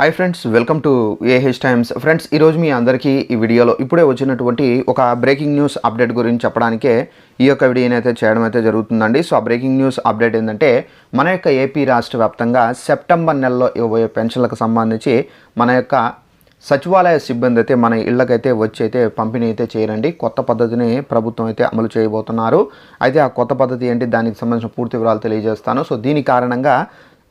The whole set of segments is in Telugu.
Hi friends welcome to A H Times friends ఈరోజు మీ అందరికీ ఈ వీడియోలో ఇప్పుడే వచ్చినటువంటి ఒక బ్రేకింగ్ న్యూస్ అప్డేట్ గురించి చెప్పడానికే ఈ యొక్క వీడియోని అయితే చేయడం అయితే జరుగుతుందండి. సో ఆ బ్రేకింగ్ న్యూస్ అప్డేట్ ఏంటంటే మన యొక్క ఏపీ రాష్ట్ర వ్యాప్తంగా సెప్టెంబర్ నెలలో ఇవ్వబోయే పెన్షన్లకు సంబంధించి మన యొక్క సచివాలయ సిబ్బంది అయితే మన ఇళ్ళకైతే వచ్చి అయితే పంపిణీ అయితే చేయరండి. కొత్త పద్ధతిని ప్రభుత్వం అయితే అమలు చేయబోతున్నారు. అయితే ఆ కొత్త పద్ధతి ఏంటి? దానికి సంబంధించిన పూర్తి వివరాలు తెలియజేస్తాను. సో దీని కారణంగా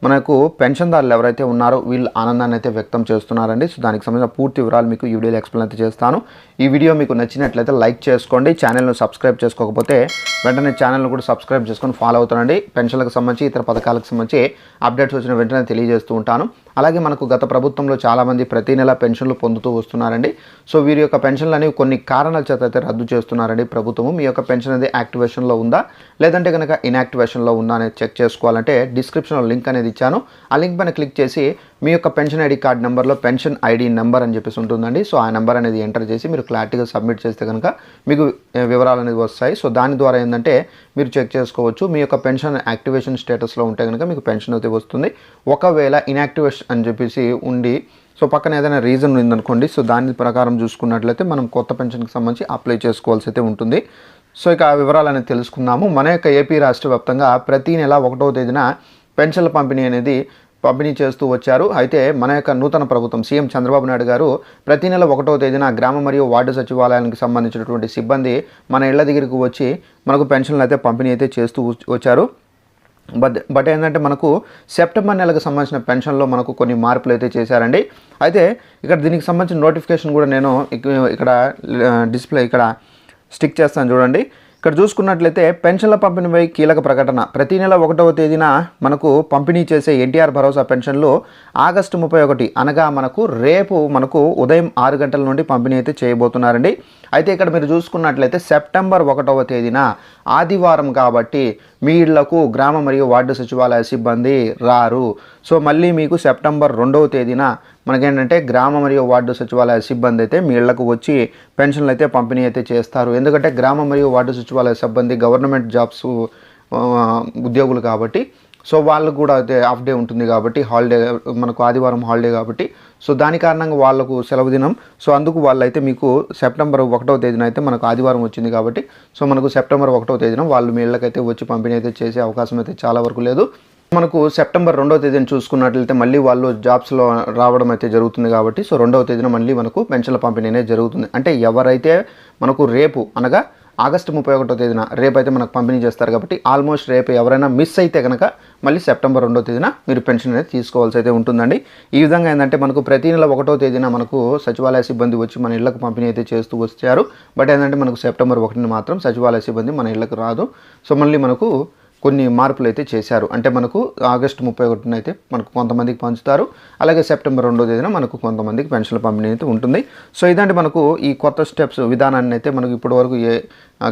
మనకు పెన్షన్దారులు ఎవరైతే ఉన్నారో వీళ్ళు ఆనందాన్ని అయితే వ్యక్తం చేస్తున్నారండి. సో దానికి సంబంధించిన పూర్తి వివరాలు మీకు ఈ వీడియోలో ఎక్స్ప్లెయిన్ అయితే చేస్తాను. ఈ వీడియో మీకు నచ్చినట్లయితే లైక్ చేసుకోండి. ఛానల్ను సబ్స్క్రైబ్ చేసుకోకపోతే వెంటనే ఛానల్ను కూడా సబ్స్క్రైబ్ చేసుకొని ఫాలో అవుతానండి. పెన్షన్లకు సంబంధించి ఇతర పథకాలకు సంబంధించి అప్డేట్స్ వచ్చిన వెంటనే తెలియజేస్తూ ఉంటాను. అలాగే మనకు గత ప్రభుత్వంలో చాలామంది ప్రతి నెల పెన్షన్లు పొందుతూ వస్తున్నారండి. సో వీరి యొక్క పెన్షన్లు అనేవి కొన్ని కారణాల చేత అయితే రద్దు చేస్తున్నారండి ప్రభుత్వం మీ యొక్క పెన్షన్ అనేది యాక్టివేషన్లో ఉందా? లేదంటే కనుక ఇన్యాక్టివేషన్లో ఉందా అనేది చెక్ చేసుకోవాలంటే డిస్క్రిప్షన్లో లింక్ అనేది ఇచ్చాను. ఆ లింక్ పైన క్లిక్ చేసి మీ యొక్క పెన్షన్ ఐడి కార్డ్ నెంబర్లో పెన్షన్ ఐడి నెంబర్ అని చెప్పేసి ఉంటుందండి. సో ఆ నెంబర్ అనేది ఎంటర్ చేసి మీరు క్లారిటీగా సబ్మిట్ చేస్తే కనుక మీకు వివరాలు అనేది వస్తాయి. సో దాని ద్వారా ఏంటంటే మీరు చెక్ చేసుకోవచ్చు. మీ యొక్క పెన్షన్ యాక్టివేషన్ స్టేటస్లో ఉంటే కనుక మీకు పెన్షన్ అయితే వస్తుంది. ఒకవేళ ఇన్యాక్టివేషన్ అని చెప్పేసి ఉండి సో పక్కన ఏదైనా రీజన్ ఉందనుకోండి సో దాని ప్రకారం చూసుకున్నట్లయితే మనం కొత్త పెన్షన్కి సంబంధించి అప్లై చేసుకోవాల్సి అయితే ఉంటుంది. సో ఇక ఆ వివరాలు అనేది తెలుసుకుందాము. మన యొక్క ఏపీ రాష్ట్ర వ్యాప్తంగా ప్రతి నెల ఒకటవ తేదీన పెన్షన్ల పంపిణీ అనేది పంపిణీ చేస్తూ వచ్చారు. అయితే మన యొక్క నూతన ప్రభుత్వం సీఎం చంద్రబాబు నాయుడు గారు ప్రతి నెల ఒకటవ తేదీన గ్రామ మరియు వార్డు సచివాలయానికి సంబంధించినటువంటి సిబ్బంది మన ఇళ్ళ దగ్గరికి వచ్చి మనకు పెన్షన్లు అయితే పంపిణీ అయితే చేస్తూ వచ్చారు. బట్ బట్ ఏంటంటే మనకు సెప్టెంబర్ నెలకు సంబంధించిన పెన్షన్లో మనకు కొన్ని మార్పులు అయితే చేశారండి. అయితే ఇక్కడ దీనికి సంబంధించిన నోటిఫికేషన్ కూడా నేను ఇక్కడ డిస్ప్లే ఇక్కడ స్టిక్ చేస్తాను చూడండి. ఇక్కడ చూసుకున్నట్లయితే పెన్షన్ల పంపిణీపై కీలక ప్రకటన. ప్రతి నెల ఒకటవ తేదీన మనకు పంపిణీ చేసే ఎన్టీఆర్ భరోసా పెన్షన్లు ఆగస్టు ముప్పై ఒకటి. అనగా మనకు రేపు మనకు ఉదయం ఆరు గంటల నుండి పంపిణీ అయితే చేయబోతున్నారండి. అయితే ఇక్కడ మీరు చూసుకున్నట్లయితే సెప్టెంబర్ ఒకటవ తేదీన ఆదివారం కాబట్టి మీ ఇళ్ళకు గ్రామ మరియు వార్డు సచివాలయ సిబ్బంది రారు. సో మళ్ళీ మీకు సెప్టెంబర్ రెండవ తేదీన మనకేంటంటే గ్రామ మరియు వార్డు సచివాలయ సిబ్బంది అయితే మీ ఇళ్ళకు వచ్చి పెన్షన్లు అయితే పంపిణీ అయితే చేస్తారు. ఎందుకంటే గ్రామ మరియు వార్డు సచివాలయ సిబ్బంది గవర్నమెంట్ జాబ్స్ ఉద్యోగులు కాబట్టి. సో వాళ్ళకు కూడా అయితే హాఫ్ డే ఉంటుంది కాబట్టి హాలిడే మనకు ఆదివారం హాలిడే కాబట్టి. సో దాని కారణంగా వాళ్ళకు సెలవు దినం. సో అందుకు వాళ్ళైతే మీకు సెప్టెంబర్ ఒకటవ తేదీన అయితే మనకు ఆదివారం వచ్చింది కాబట్టి. సో మనకు సెప్టెంబర్ ఒకటవ తేదీన వాళ్ళు మీ ఇళ్ళకైతే వచ్చి పంపిణీ అయితే చేసే అవకాశం అయితే చాలా వరకు లేదు. మనకు సెప్టెంబర్ రెండవ తేదీన చూసుకున్నట్లయితే మళ్ళీ వాళ్ళు జాబ్స్లో రావడం అయితే జరుగుతుంది కాబట్టి సో రెండవ తేదీన మళ్ళీ మనకు పెన్షన్ల పంపిణీ అనేది జరుగుతుంది. అంటే ఎవరైతే మనకు రేపు అనగా ఆగస్టు ముప్పై ఒకటో తేదీన రేపు అయితే మనకు పంపిణీ చేస్తారు కాబట్టి ఆల్మోస్ట్ రేపు ఎవరైనా మిస్ అయితే కనుక మళ్ళీ సెప్టెంబర్ రెండో తేదీన మీరు పెన్షన్ అనేది తీసుకోవాల్సి అయితే ఉంటుందండి. ఈ విధంగా ఏంటంటే మనకు ప్రతి నెల ఒకటో తేదీన మనకు సచివాలయ సిబ్బంది వచ్చి మన ఇళ్ళకు పంపిణీ అయితే చేస్తూ వచ్చారు. బట్ ఏంటంటే మనకు సెప్టెంబర్ ఒకటిని మాత్రం సచివాలయ సిబ్బంది మన ఇళ్ళకు రాదు. సో మళ్ళీ మనకు కొన్ని మార్పులు అయితే చేశారు. అంటే మనకు ఆగస్టు ముప్పై ఒకటిన అయితే మనకు కొంతమందికి పంచుతారు. అలాగే సెప్టెంబర్ రెండో తేదీన మనకు కొంతమందికి పెన్షన్ల పంపిణీ అయితే ఉంటుంది. సో ఇదంటే మనకు ఈ కొత్త స్టెప్స్ విధానాన్ని అయితే మనకు ఇప్పటివరకు ఏ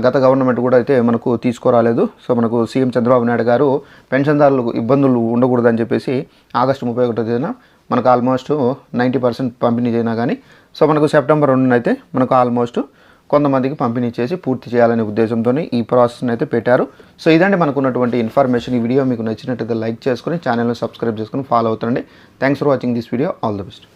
గత గవర్నమెంట్ కూడా అయితే మనకు తీసుకురాలేదు. సో మనకు సీఎం చంద్రబాబు నాయుడు గారు పెన్షన్దారులకు ఇబ్బందులు ఉండకూడదని చెప్పేసి ఆగస్టు ముప్పై ఒకటో తేదీన మనకు ఆల్మోస్ట్ నైంటీ పర్సెంట్ పంపిణీ చేయినా కానీ సో మనకు సెప్టెంబర్ రెండున అయితే మనకు ఆల్మోస్ట్ కొంతమందికి పంపిణీ చేసి పూర్తి చేయాలనే ఉద్దేశంతో ఈ ప్రాసెస్ని అయితే పెట్టారు. సో ఇదండి మనకు ఉన్నటువంటి ఇన్ఫర్మేషన్ ఈ వీడియో మీకు నచ్చినట్లయితే లైక్ చేసుకుని ఛానల్ని సబ్స్క్రైబ్ చేసుకుని follow అవుతుండండి. Thanks for watching this video all the best